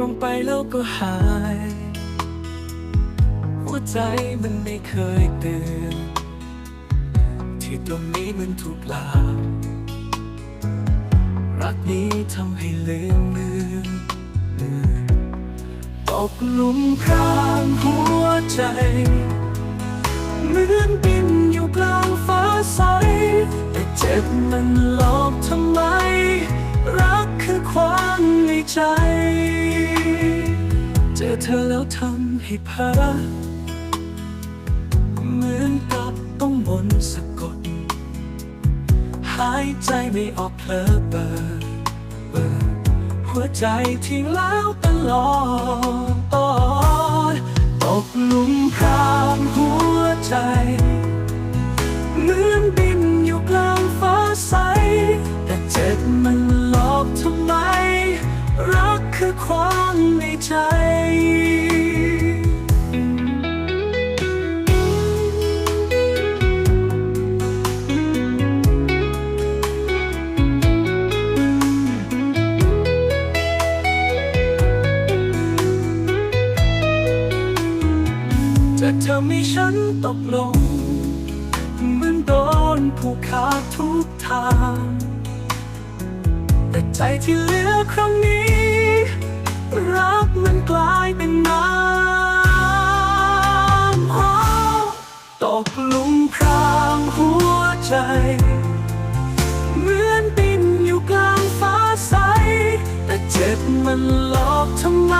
ลงไปแล้วก็หาย หัวใจมันไม่เคยเตือนที่ตรงนี้มันถูกลารักนี้ทำให้ลืมลือนตกลุมพรางหัวใจเหมือนบินอยู่กลางฟ้าใสแต่เจ็บมันหลอ จอเธอแล้วทำให้เพ้อเหมือนกับต้องมนต์สะกด หายใจไม่ออกเพลอเบอเบอหัวใจทิ้งแล้วตลอดตกหลุมพรางหัวใจเหมือนบินอยู่กลางฟ้าใส แต่เจ็บมันหลอกทำไม รักคือความในใจ จะเธอมีฉันตกลง เหมือนโดนผูกขาดทุกทาง แต่ใจที่เหลือครั้งนี้ รักมันกลายเป็นน้ำอ้าตกลุมพรางหัวใจ เหมือนบินอยู่กลางฟ้าใส แต่เจ็บมันหลอกทำไม